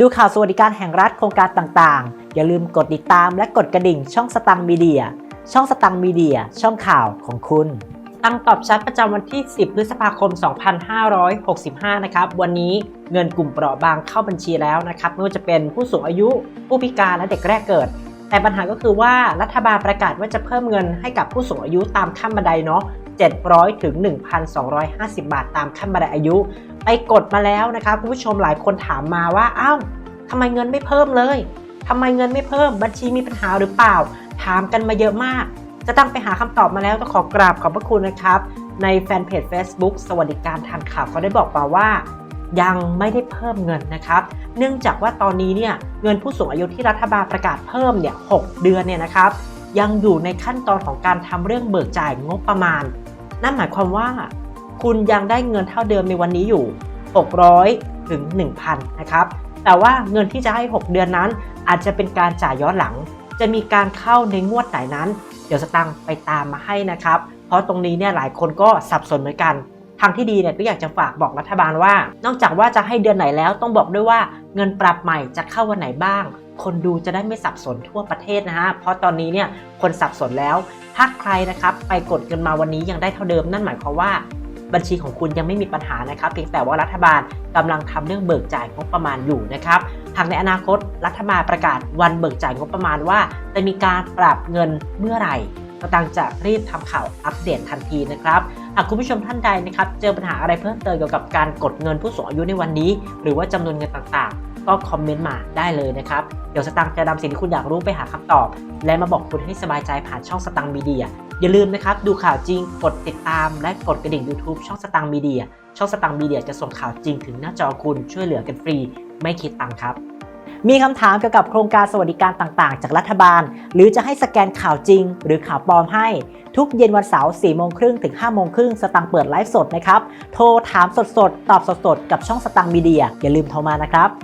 ดูข่าวสวัสดิการแห่งรัฐโครงการต่างๆ อย่าลืมกดติดตามและกดกระดิ่งช่องสตังมีเดีย ช่องสตังมีเดีย ช่องข่าวของคุณ ตั้งตอบชัดประจำวันที่ 10 พฤษภาคม 2565 นะครับ วันนี้เงินกลุ่มเปราะบางเข้าบัญชีแล้วนะครับ ไม่ว่าจะเป็นผู้สูงอายุ ผู้พิการและเด็กแรกเกิด แต่ปัญหาก็คือว่ารัฐบาลประกาศว่าจะเพิ่มเงินให้กับผู้สูงอายุตามขั้นบันไดเนาะ 700 ถึง 1,250 บาทตามขั้นบันไดอายุ ไปกดมาแล้วนะครับคุณผู้ชมหลายคนถามมาว่าอ้าวทำไมเงินไม่เพิ่มเลยทำไมเงินไม่เพิ่มบัญชีมีปัญหาหรือเปล่า ถามกันมาเยอะมาก จะตั้งไปหาคำตอบมาแล้วต้องขอกราบขอบพระคุณนะครับ ในแฟนเพจ Facebook สวัสดิการทันข่าวเขาได้บอกมาว่ายังไม่ได้เพิ่มเงินนะครับ เนื่องจากว่าตอนนี้เนี่ยเงินผู้สูงอายุที่รัฐบาลประกาศเพิ่มเนี่ยหเดือนเนี่ยนะครับ ยังอยู่ในขั้นตอนของการทำเรื่องเบิกจ่ายงบประมาณ นั่นหมายความว่า คุณยังได้เงินเท่าเดิมในวันนี้อยู่ 600 ถึง 1,000 นะครับ แต่ว่าเงินที่จะให้ 6 เดือนนั้น อาจจะเป็นการจ่ายย้อนหลัง จะมีการเข้าในงวดไหนนั้น เดี๋ยวสตังค์ไปตามมาให้นะครับ เพราะตรงนี้เนี่ยหลายคนก็สับสนเหมือนกันทางที่ดีเนี่ยก็อยากจะฝากบอกรัฐบาลว่า นอกจากว่าจะให้เดือนไหนแล้วต้องบอกด้วยว่าเงินปรับใหม่จะเข้าวันไหนบ้าง คนดูจะได้ไม่สับสนทั่วประเทศนะฮะเพราะตอนนี้เนี่ยคนสับสนแล้ว ถ้าใครนะครับไปกดเงินมาวันนี้ยังได้เท่าเดิมนั่นหมายความว่าบัญชีของคุณยังไม่มีปัญหานะครับ เพียงแต่ว่ารัฐบาลกำลังทำเรื่องเบิกจ่ายงบประมาณอยู่นะครับหากในอนาคตรัฐบาลประกาศวันเบิกจ่ายงบประมาณว่า จะมีการปรับเงินเมื่อไหร่ ก็ตังจะรีบทำข่าวอัปเดตทันทีนะครับหากคุณผู้ชมท่านใดนะครับเจอปัญหาอะไรเพิ่มเติมเกี่ยวกับการกดเงินผู้สูงอายุในวันนี้ หรือว่าจำนวนเงินต่างๆ ก็คอมเมนต์มาได้เลยนะครับ เดี๋ยวสตังค์จะนำสิ่งที่คุณอยากรู้ไปหาคำตอบ และมาบอกคุณให้สบายใจผ่านช่องสตังค์มีเดียอย่าลืมนะครับดูข่าวจริงกดติดตาม และกดกระดิ่ง YouTube ช่องสตังค์มีเดียช่องสตังค์มีเดียจะส่งข่าวจริงถึงหน้าจอคุณช่วยเหลือกันฟรี ไม่คิดตังค์ครับ มีคำถามเกี่ยวกับโครงการสวัสดิการต่างๆ จากรัฐบาล หรือจะให้สแกนข่าวจริง หรือข่าวปลอมให้ ทุกเย็นวันเสาร์4โมงครึ่งถึง5โมงครึ่งสตังค์เปิดไลฟ์สดนะครับ โทรถามสดๆ ตอบสดๆ กับช่องสตังค์มีเดีย อย่าลืมโทรมานะครับ